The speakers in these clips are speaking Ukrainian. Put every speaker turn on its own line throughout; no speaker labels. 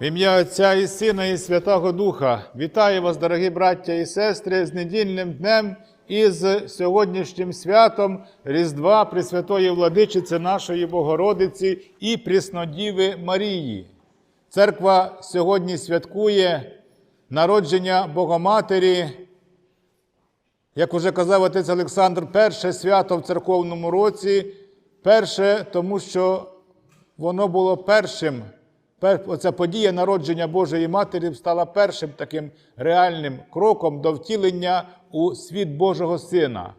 В ім'я Отця і Сина, і Святого Духа вітаю вас, дорогі браття і сестри, з недільним днем і з сьогоднішнім святом Різдва Пресвятої Владичиці нашої Богородиці і Преснодіви Марії. Церква сьогодні святкує народження Богоматері. Як уже казав отець Олександр, перше свято в церковному році, перше, тому що воно було першим. Оця подія народження Божої Матері стала першим таким реальним кроком до втілення у світ Божого Сина.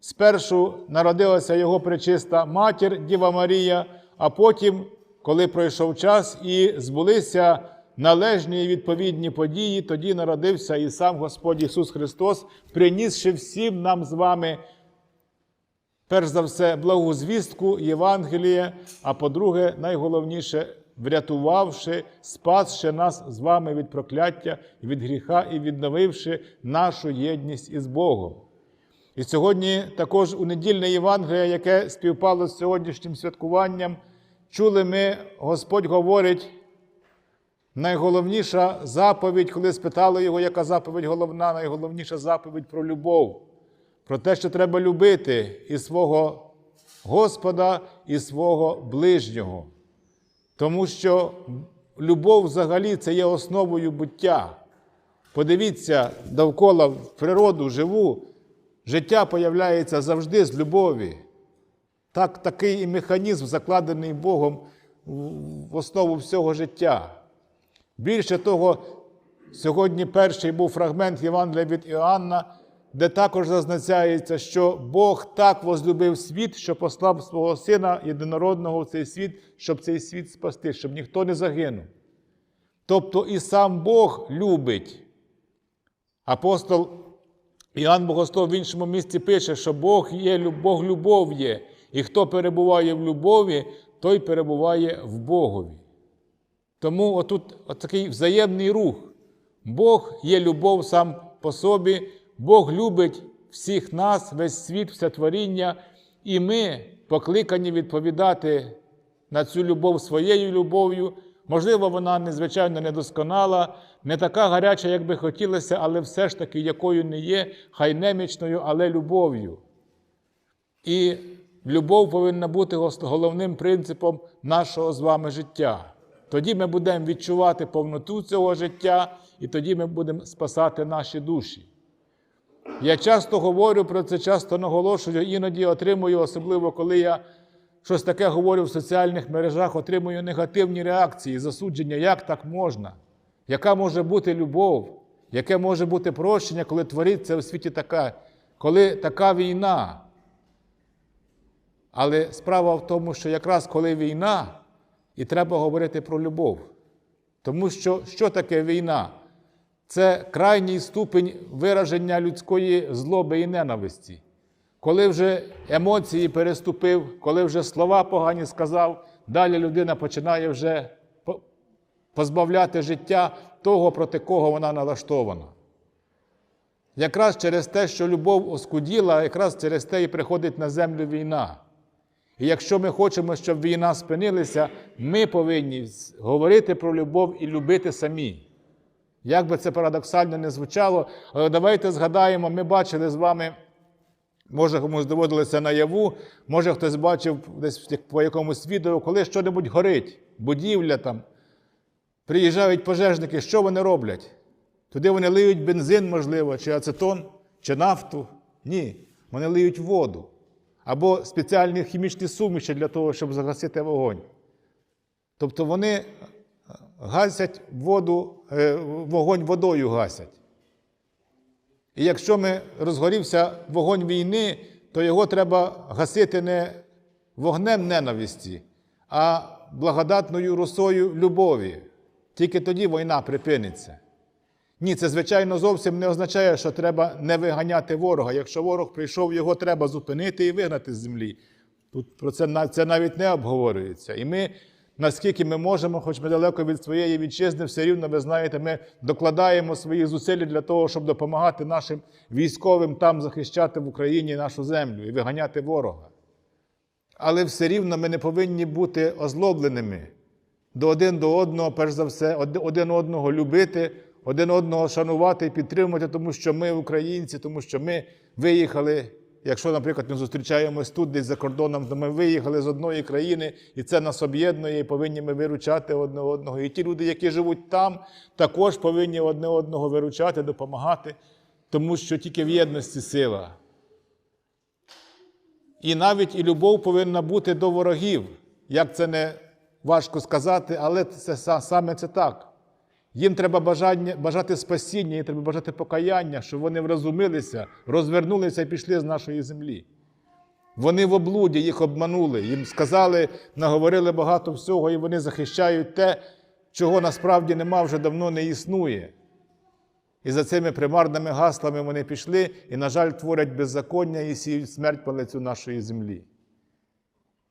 Спершу народилася його пречиста матір Діва Марія, а потім, коли пройшов час і збулися належні і відповідні події, тоді народився і сам Господь Ісус Христос, принісши всім нам з вами перш за все, благу звістку Євангелія, а по-друге, найголовніше, врятувавши, спасши нас з вами від прокляття, від гріха і відновивши нашу єдність із Богом. І сьогодні також у недільне Євангелія, яке співпало з сьогоднішнім святкуванням, чули ми, Господь говорить, найголовніша заповідь, коли спитали його, яка заповідь головна, найголовніша заповідь про любов про те, що треба любити і свого Господа, і свого ближнього. Тому що любов взагалі це є основою буття. Подивіться довкола в природу живу, життя появляється завжди з любові. Так, такий і механізм, закладений Богом в- основу всього життя. Більше того, сьогодні перший був фрагмент Євангелія від Іоанна, де також зазначається, що Бог так возлюбив світ, що послав свого Сина єдинородного в цей світ, щоб цей світ спасти, щоб ніхто не загинув. Тобто і сам Бог любить. Апостол Іоанн Богослов в іншому місці пише, що Бог є, Бог любов є, і хто перебуває в любові, той перебуває в Богові. Тому отут от такий взаємний рух. Бог є любов сам по собі, Бог любить всіх нас, весь світ, все творіння, і ми покликані відповідати на цю любов своєю любов'ю. Можливо, вона незвичайно недосконала, не така гаряча, як би хотілося, але все ж таки якою не є, хай немічною, але любов'ю. І любов повинна бути головним принципом нашого з вами життя. Тоді ми будемо відчувати повноту цього життя, і тоді ми будемо спасати наші душі. Я часто говорю про це, часто наголошую, іноді отримую, особливо коли я щось таке говорю в соціальних мережах, отримую негативні реакції, засудження, як так можна, яка може бути любов, яке може бути прощення, коли твориться у світі така, коли така війна. Але справа в тому, що якраз коли війна, і треба говорити про любов. Тому що що таке війна? Це крайній ступень вираження людської злоби і ненависті. Коли вже емоції переступив, коли вже слова погані сказав, далі людина починає вже позбавляти життя того, проти кого вона налаштована. Якраз через те, що любов оскуділа, якраз через те і приходить на землю війна. І якщо ми хочемо, щоб війна спинилася, ми повинні говорити про любов і любити самі. Як би це парадоксально не звучало, але давайте згадаємо, ми бачили з вами, може комусь доводилося наяву, може хтось бачив десь по якомусь відео, коли щось горить, будівля там. Приїжджають пожежники, що вони роблять? Туди вони лиють бензин, можливо, чи ацетон, чи нафту. Ні, вони лиють воду. Або спеціальні хімічні суміші для того, щоб загасити вогонь. Тобто вони гасять воду, е, вогонь водою гасять. І якщо ми розгорівся вогонь війни, то його треба гасити не вогнем ненависті, а благодатною росою любові. Тільки тоді війна припиниться. Ні, це, звичайно, зовсім не означає, що треба не виганяти ворога. Якщо ворог прийшов, його треба зупинити і вигнати з землі. Тут про це, це навіть не обговорюється. І ми, наскільки ми можемо, хоч ми далеко від своєї вітчизни, все рівно, ви знаєте, ми докладаємо свої зусилля для того, щоб допомагати нашим військовим там захищати в Україні нашу землю і виганяти ворога. Але все рівно ми не повинні бути озлобленими до один до одного, перш за все, один одного любити, один одного шанувати і підтримувати, тому що ми українці, тому що ми виїхали. Якщо, наприклад, ми зустрічаємось тут, десь за кордоном, то ми виїхали з одної країни, і це нас об'єднує, і повинні ми виручати одне одного. І ті люди, які живуть там, також повинні одне одного виручати, допомагати, тому що тільки в єдності сила. І навіть і любов повинна бути до ворогів. Як це не важко сказати, але це саме це так. Їм треба бажання, бажати спасіння, їм треба бажати покаяння, щоб вони врозумілися, розвернулися і пішли з нашої землі. Вони в облуді їх обманули, їм сказали, наговорили багато всього, і вони захищають те, чого насправді нема, вже давно не існує. І за цими примарними гаслами вони пішли і, на жаль, творять беззаконня і сіють смерть по лицю нашої землі.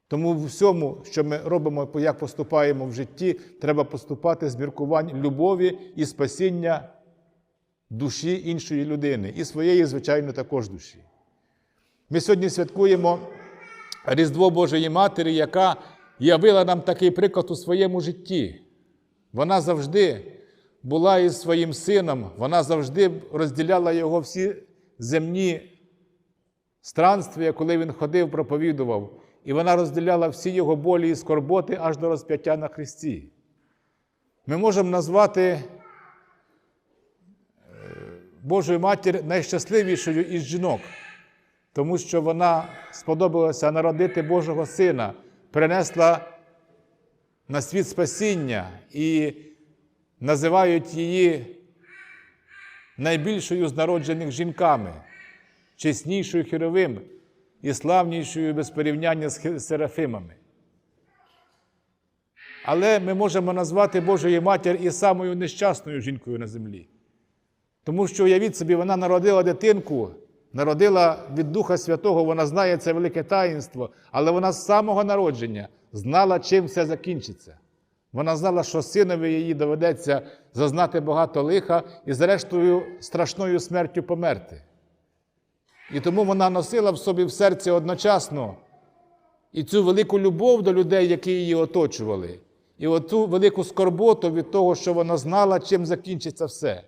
Тому в всьому, що ми робимо, як поступаємо в житті, треба поступати з міркувань любові і спасіння душі іншої людини, і своєї, звичайно, також душі. Ми сьогодні святкуємо Різдво Божої Матері, яка явила нам такий приклад у своєму житті. Вона завжди була із своїм сином, вона завжди розділяла його всі земні странствія, коли він ходив, проповідував. І вона розділяла всі його болі і скорботи аж до розп'яття на Христі. Ми можемо назвати е, Божою матір найщасливішою із жінок, тому що вона сподобалася народити Божого Сина, принесла на світ спасіння і називають її найбільшою з народжених жінками, чеснішою хіровим і славнішою без порівняння з серафимами. Але ми можемо назвати Божою матір і самою нещасною жінкою на землі. Тому що, уявіть собі, вона народила дитинку, народила від Духа Святого, вона знає це велике таїнство, але вона з самого народження знала, чим все закінчиться. Вона знала, що синові її доведеться зазнати багато лиха і, зрештою, страшною смертю померти. І тому вона носила в собі в серці одночасно і цю велику любов до людей, які її оточували, і оцю велику скорботу від того, що вона знала, чим закінчиться все.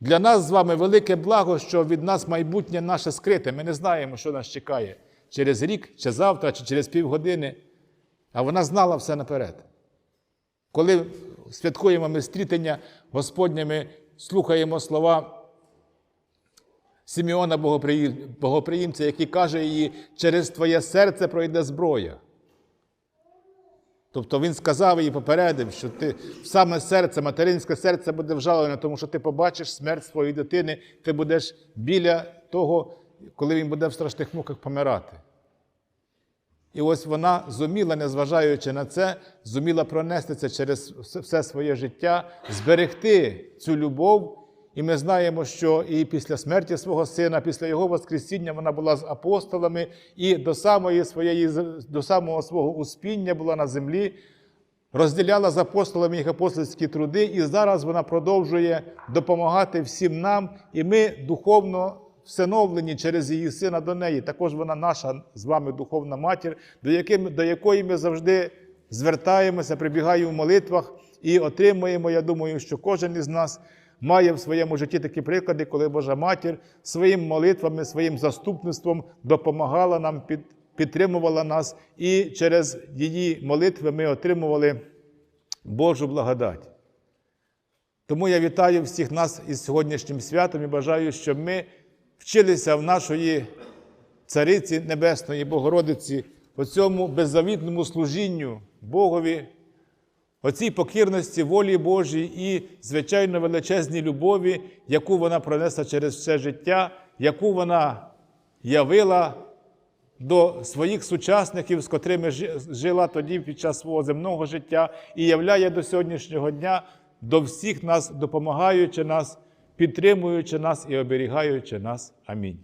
Для нас з вами велике благо, що від нас майбутнє наше скрите. Ми не знаємо, що нас чекає через рік, чи завтра, чи через півгодини. А вона знала все наперед. Коли святкуємо ми стрітення Господнє, ми слухаємо слова Симеона Богоприємця, який каже їй, через твоє серце пройде зброя. Тобто він сказав їй попередив, що ти саме серце, материнське серце буде вжалене, тому що ти побачиш смерть своєї дитини, ти будеш біля того, коли він буде в страшних муках помирати. І ось вона зуміла, незважаючи на це, зуміла пронести це через все своє життя, зберегти цю любов. І ми знаємо, що і після смерті свого сина, після його Воскресіння, вона була з апостолами, і до самої своєї, до самого свого успіння була на землі, розділяла з апостолами їх апостольські труди, і зараз вона продовжує допомагати всім нам, і ми духовно всиновлені через її сина до неї. Також вона наша з вами духовна матір, до, яким, до якої ми завжди звертаємося, прибігаємо в молитвах і отримуємо. Я думаю, що кожен із нас має в своєму житті такі приклади, коли Божа матір своїм молитвами, своїм заступництвом допомагала нам, підтримувала нас, і через її молитви ми отримували Божу благодать. Тому я вітаю всіх нас із сьогоднішнім святом і бажаю, щоб ми вчилися в нашої Цариці Небесної Богородиці, у цьому беззавітному служінню Богові, оцій покірності волі Божій і, звичайно, величезній любові, яку вона пронесла через все життя, яку вона явила до своїх сучасників, з котрими жила тоді під час свого земного життя, і являє до сьогоднішнього дня до всіх нас, допомагаючи нас, підтримуючи нас і оберігаючи нас. Амінь.